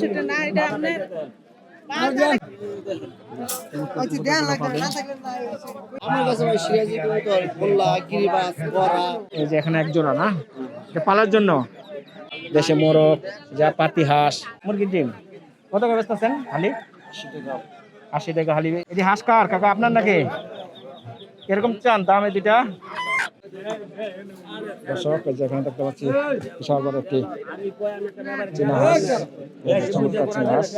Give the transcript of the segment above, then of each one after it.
সেটা না এটা এই এখানে এক জোড়া না পালার জন্য? দেশে মোরগ, যা পাতি হাঁস। মুরগির ডিম। কত করে বেচতেছেন হালি? আশি টাকা। হালি। এটি হাঁস কার? কাকা, আপনার নাকি? এরকম চান দাম এই দুইটা? দর্শক, এই যে এখানে দেখতে পাচ্ছি বিশাল বড় একটি চীনা হাঁস চমৎকার চীনা হাঁস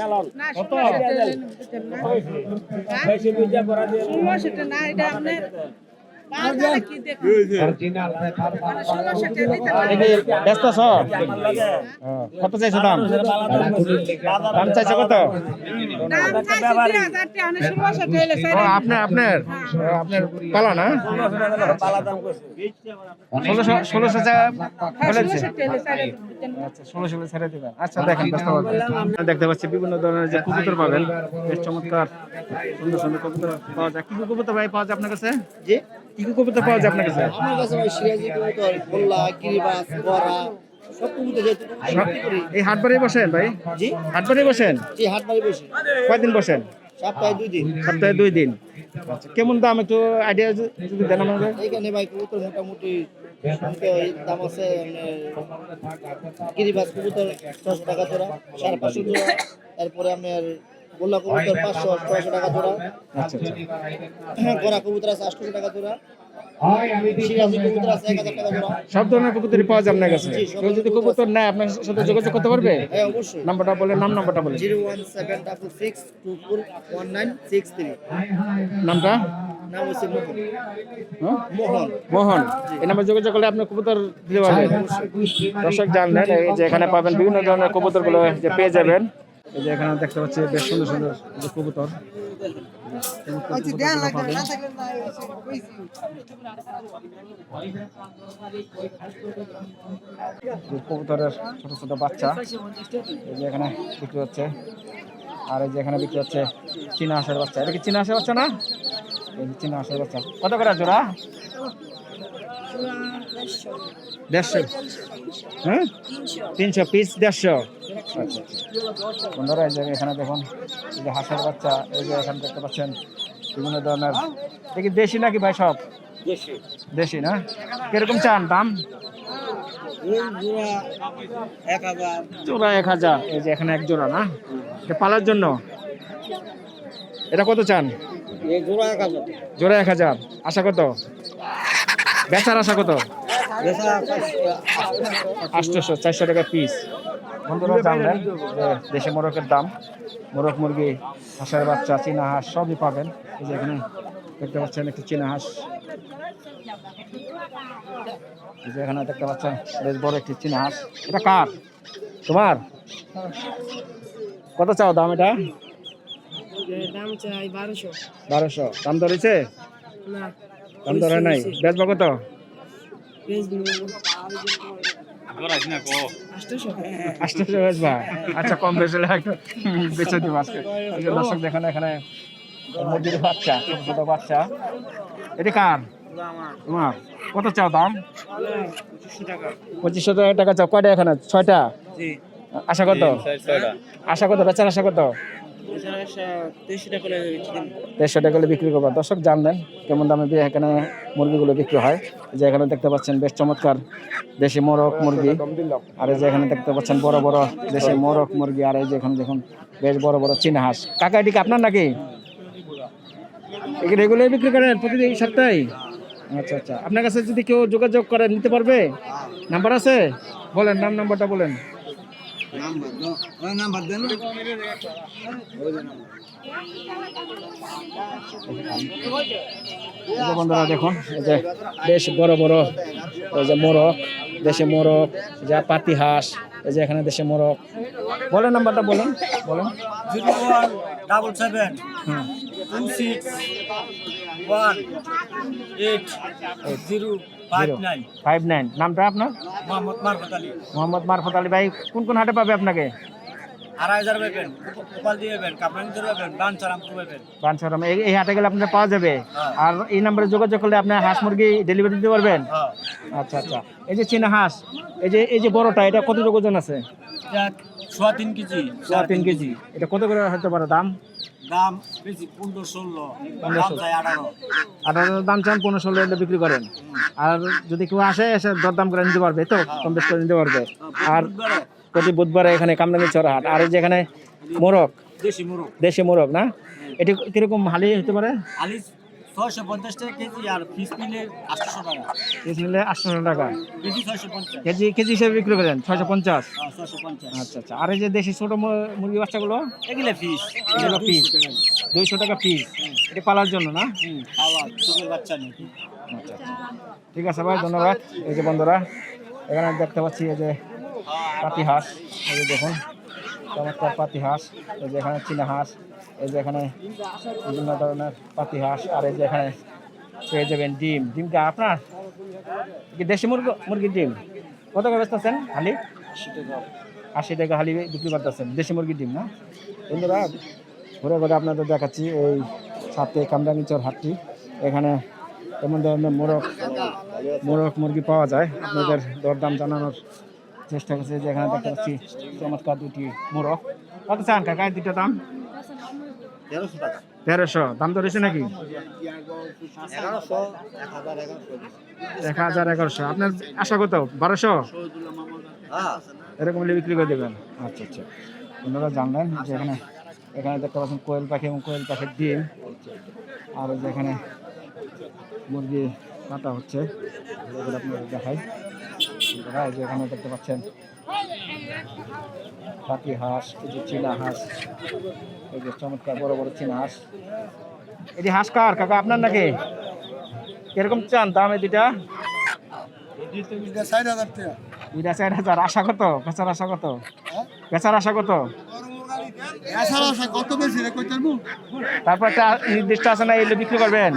এটা মানে ব্যস্ত আছো? হ্যাঁ, কত চাইছো দাম? দাম। চাইছো কত? আপনার আপনার? আপনার পালা না? ষোলোশো ষোলোশো টাকা বলেছে ষোলো সাড়ে দিতেন আচ্ছা ষোলো ষোলো ছেড়ে দেবেন। আচ্ছা দেখেন ব্যস্ত দেখতে পাচ্ছি বিভিন্ন ধরনের যে কবুতর পাবেন। বেশ চমৎকার। সুন্দর সুন্দর কবুতর পাওয়া যায়। কি কি কবুতর ভাই পাওয়া যায় আপনার কাছে? জি? কি কি কবুতর পাওয়া যায় আপনার কাছে? আমার কাছে ভাই সিরাজি কবুতর গোল্লা গিরিবাস করি। এই হাট বাড়ি বসেন ভাই? জি? হাট বাড়ি বসেন? জি হাট বাড়ি বসে। কয়দিন বসেন? সপ্তাহে দুই দিন। সপ্তাহে দুই দিন। আচ্ছা কেমন দাম একটু আইডিয়া যদি দেন আমাদের এইখানে ভাই কবুতর মোটামুটি দাম আছে গিরিবাস কবুতর ছশো টাকা জোড়া সাড়ে পাঁচশো জোড়া। তারপরে আপনার গোল্লা কবুতর পাঁচশো ছয়শো টাকা জোড়া। আচ্ছা আচ্ছা। কবুতর আছে আটশো টাকা জোড়া। সিরাজি কবুতর আছে হাজার টাকা জোড়া। সব ধরনের কবুতরই পাওয়া যায় আপনার কাছে? কেউ যদি কবুতর নেয় আপনার সাথে যোগাযোগ করতে পারবে? হ্যাঁ নাম্বারটা বলে নাম নাম্বারটা বলে zero one seven double six two four one nine six three. নামটা? নাম হচ্ছে মোহন। হ্যাঁ? মোহন। মোহন। এই নাম্বার যোগাযোগ করলে আপনি কবুতর দিতে পারবেন। দর্শক জানলেন এই যে এখানে পাবেন বিভিন্ন ধরনের কবুতরগুলো যে পেয়ে যাবেন। এই যে এখানে দেখতে পাচ্ছি বেশ সুন্দর সুন্দর যে কবুতর। কবুতরের ছোট ছোট বাচ্চা। এই যে এখানে বিক্রি হচ্ছে। আর এই যে এখানে বিক্রি হচ্ছে চীনা হাঁসের বাচ্চা। এটা কি চীনা হাঁসের বাচ্চা না? এই যে চীনা হাঁসের বাচ্চা। কত করে জোড়া? দেড়শো। হ্যাঁ? তিনশো। পিস দেড়শো। আচ্ছা আচ্ছা। বন্ধুরা এই যে এখানে দেখুন এই যে হাঁসের বাচ্চা এই যে এখানে দেখতে পাচ্ছেন বিভিন্ন ধরনের। দেখি দেশি নাকি ভাই সব? দেশি। না? কীরকম চান দাম? জোড়া এক হাজার। এই যে এখানে এক জোড়া না? এটা পালার জন্য? এটা কত চান? জোড়া এক হাজার। জোড়া এক হাজার। আশা কত? বেচার আশা কত? আটশোশো চারশো টাকা পিস বন্ধুরা জানলেন যে দেশে মোরগের দাম মোরগ মুরগি হাঁসের বাচ্চা চীনা হাঁস সবই পাবেন। এই যে এখানে দেখতে পাচ্ছেন একটি চীনা হাঁস। এই যে এখানে দেখতে পাচ্ছেন বেশ বড় একটি চীনা হাঁস। এটা কার? তোমার? কত চাও দাম এটা? দাম চাই বারোশো। বারোশো। দাম ধরেছে দাম ধরে নাই। বেচবো কত? বেচবা আচ্ছা কম বেশি হলে বেচে দিব আজকে। দর্শক দেখেন এখানে মুরগির বাচ্চা ছোট ছোট বাচ্চা। এটি কার? তোমার। কত চাও দাম? পঁচিশশো টাকা। টাকা চাও। কয়টা এখানে? ছয়টা? আশা কত আশা কত বেচার আশা কত দেড়শো টাকা করে বিক্রি করবা। দর্শক জানলেন কেমন দামে এখানে মুরগিগুলো বিক্রি হয়। যে এখানে দেখতে পাচ্ছেন বেশ চমৎকার দেশি মোরগ মুরগি। আর এই যে এখানে দেখতে পাচ্ছেন বড় বড় দেশি মোরগ মুরগি। আর এই যে এখানে দেখুন বেশ বড় বড় চীনা হাঁস। কাকা এটিকে আপনার নাকি? রেগুলার বিক্রি করেন প্রতিদিন সপ্তাহে। আচ্ছা আচ্ছা। আপনার কাছে যদি কেউ যোগাযোগ করে নিতে পারবে? নাম্বার আছে? বলেন নাম নাম্বারটা বলেন। নাম্বার দেন বন্ধুরা দেখুন এই যে বেশ বড় বড় এই যে মোরগ দেশে মোরগ যা পাতি হাঁস এই যে এখানে দেশে মোরগ। বলেন নাম্বারটা বলেন বলেন। ডাবল সেভেন হ্যাঁ two six one eight zero five nine নামটা আপনার মোহাম্মদ মারফত আলী মোহাম্মদ মারফত আলী ভাই কোন কোন হাটে পাবে আপনাকে আড়াই হাজার পাবেন গোপাল দিয়ে পাবেন কাপড় পাবেন বান পাবেন বাঞ্ছারাম এই হাটে গেলে আপনার পাওয়া যাবে। হ্যাঁ। আর এই নাম্বারে যোগাযোগ করলে আপনার হাঁস মুরগি ডেলিভারি দিতে পারবেন? হ্যাঁ। আচ্ছা আচ্ছা। এই যে চীনা হাঁস এই যে এই যে বড়টা এটা কত ওজন আছে? সোয়া তিন কেজি। সোয়া তিন কেজি। এটা কত করে হতে পারে দাম? দাম বেশি পনেরো ষোলো আঠারো। দাম চান পনেরো ষোলো হলে বিক্রি করেন। আর যদি কেউ আসে এসে দরদাম করে নিতে পারবে তো কম বেশ করে নিতে পারবে। আর প্রতি বুধবারে এখানে কামরাঙ্গি চড়াহাট আর এই যে মোরগ। দেশি মুরগ। দেশি মোরগ না? এটি কীরকম হালি হতে পারে? আলি ছয়শো পঞ্চাশ টাকা কেজি আর ফিস নিলে আটশো টাকা। কেজি নিলে আটশো টাকা। কেজি ছয়শো পঞ্চাশ। কেজি কেজি হিসেবে বিক্রি করেন ছয়শো পঞ্চাশ। ছয়শো পঞ্চাশ। আচ্ছা আচ্ছা। আর এই যে দেশি ছোট মুরগি বাচ্চাগুলো? এগুলো ফিস এগুলো পিস দুইশো টাকা পিস এটা পালার জন্য না? হুম চোখের বাচ্চা নেই। আচ্ছা আচ্ছা। ঠিক আছে ভাই ধন্যবাদ। এই যে বন্ধুরা এখানে দেখতে পাচ্ছি এই যে পাতি হাঁস। এই যে দেখুন। চমৎকার পাতি হাঁস, এই যে এখানে চীনা হাঁস, এই যে এখানে বিভিন্ন ধরনের পাতি হাঁস, আর এই যে এখানে পেয়ে যাবেন ডিম। ডিমটা আপনার? কি দেশি মুরগ, মুরগির ডিম? কত করে বেচতেছেন হালি? আশি টাকা হালি বিক্রি করতেছেন, দেশি মুরগির ডিম না? বন্ধুরা ঘুরে ঘুরে আপনাদের দেখাচ্ছি এই সাথে কামরাঙ্গিচর হাটটি। এখানে এমন ধরনের মোরগ মোরগ মুরগি পাওয়া যায়। আপনাদের দরদাম জানানোর চেষ্টা করছে যে এখানে দেখতে পাচ্ছি চমৎকার দুটি মোরগ। কত চান কাকা দুটো দাম? তেরোশো দাম তো রয়েছে নাকি? এক হাজার এগারোশো। আপনার আশা কত? বারোশো? হ্যাঁ। এরকম বিক্রি করে দেবেন। আচ্ছা আচ্ছা। আপনারা জানলেন যে এখানে এখানে দেখতে পাচ্ছেন কোয়েল পাখি এবং কোয়েল পাখির ডিম। আর যেখানে মুরগি কাটা হচ্ছে। আপনাদের বন্ধুরা, এই এখানে দেখতে পাচ্ছেন পাতি হাঁস যে চীনা হাঁস এই যে চমৎকার বড় বড় চীনা হাঁস। এই হাঁস কার? কাকা আপনার নাকি? কীরকম চান দাম এই দুইটা? চার হাজার আশা কত? বেচার আশা কত? বেচার আশা কত? তারপর একটা নির্দিষ্ট আছে না এলে বিক্রি করবেন?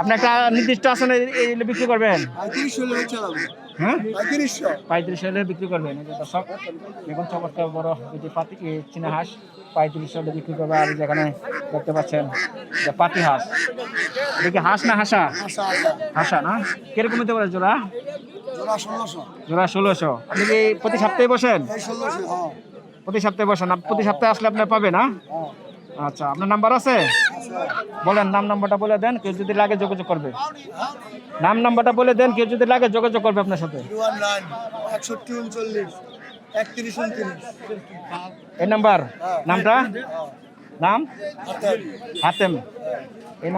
আপনি একটা নির্দিষ্ট আছে না এলে বিক্রি করবেন? হ্যাঁ? পঁয়ত্রিশ হলে বিক্রি করবেন দর্শক দেখুন চমৎকার বড় দুটি পাতি চীনা হাঁস পঁয়ত্রিশ হলে বিক্রি করবে আর যেখানে দেখতে পাচ্ছেন যে পাতি হাঁস। দেখি হাঁস না হাসা? হাসা না? কীরকম হতে পারে জোড়া? জোড়া ষোলোশো। আপনি কি প্রতি সপ্তাহে বসেন? হ্যাঁ। প্রতি সপ্তাহে বসেন প্রতি সপ্তাহে আসলে আপনার পাবে না? হ্যাঁ। আচ্ছা আপনার নাম্বার আছে? বলেন নাম নাম্বারটা বলে দেন কেউ যদি লাগে যোগাযোগ করবে। নাম নাম্বারটা বলে দেন কেউ যদি লাগে যোগাযোগ করবে আপনার সাথে। এই নাম্বার নামটা? হ্যাঁ। নাম? হাতেম। এই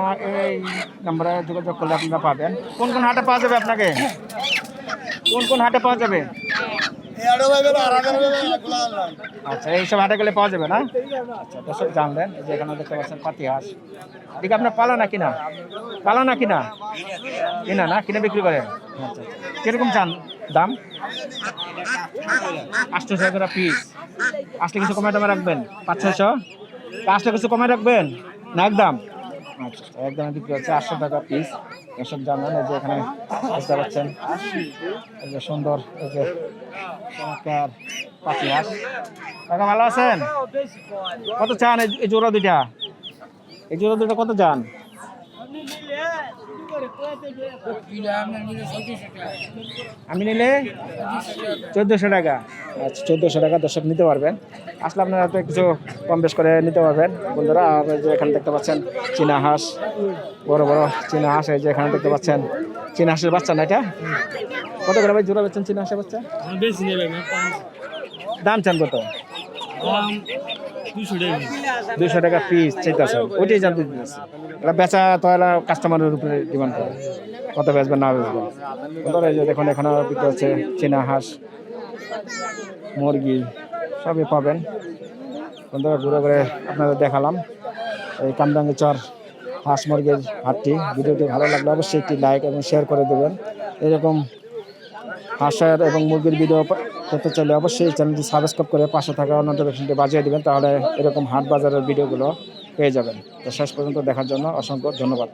নাম্বারে যোগাযোগ করলে আপনারা পাবেন। কোন কোন হাটে পাওয়া যাবে আপনাকে? কোন কোন হাটে পাওয়া যাবে? আচ্ছা এইসব হাটে গেলে পাওয়া যাবে না? আচ্ছা দর্শক জানলেন যে এখানে দেখতে পাচ্ছেন পাতি হাঁস। এদিকে আপনার পালা না কিনা? পালা না কিনা? কিনা না? কিনে বিক্রি করেন? আচ্ছা আচ্ছা। কীরকম চান দাম? আটশো ছয় করে পিস আসলে কিছু কমায় দামে রাখবেন? পাঁচ ছয়শো আসলে কিছু কমায় রাখবেন? না, একদম। একদম বিক্রি হচ্ছে আটশো টাকা পিস এসব জানলেন এই যে এখানে বুঝতে পারছেন এই যে সুন্দর, এই যে চমৎকার পাখি হাঁস কাকা, ভালো আছেন? কত চান এই জোড়া দুইটা? এই জোড়া দুইটা কত চান? আমি নিলে চোদ্দোশো টাকা। আচ্ছা চোদ্দোশো টাকা দর্শক নিতে পারবেন। আসলে আপনারা তো কিছু কম বেশ করে নিতে পারবেন বন্ধুরা। আর যে এখানে দেখতে পাচ্ছেন চীনা হাঁস বড় বড় চীনা হাঁস এই যে এখানে দেখতে পাচ্ছেন চীনা হাঁসের বাচ্চা না এটা? কত করে ভাই জোড়া বেচছেন চীনা হাঁসের বাচ্চা? দাম চান কত? দুশো টাকা পিস চাইতেছে ওইটাই জানতে দিতেছে এটা বেচা তো এরা কাস্টমারের উপরে ডিমান্ড করে। কত বেচবেন, না বেচবেন? ধরো যে দেখুন এখানে বিক্রি হচ্ছে চীনা হাঁস, মুরগি, সবই পাবেন। বন্ধুরা, ঘুরে ঘুরে আপনাদের দেখালাম। এই কামরাঙ্গি চর হাঁস মুরগির হাটটি। ভিডিওটি ভালো লাগলে অবশ্যই একটি লাইক এবং শেয়ার করে দেবেন। এরকম হাঁসের এবং মুরগির ভিডিও করতে চাইলে অবশ্যই চ্যানেলটি সাবস্ক্রাইব করে পাশে থাকা নোটিফিকেশনটি বাজিয়ে দেবেন, তাহলে এরকম হাট বাজারের ভিডিওগুলো পেয়ে যাবেন। তো শেষ পর্যন্ত দেখার জন্য অসংখ্য ধন্যবাদ।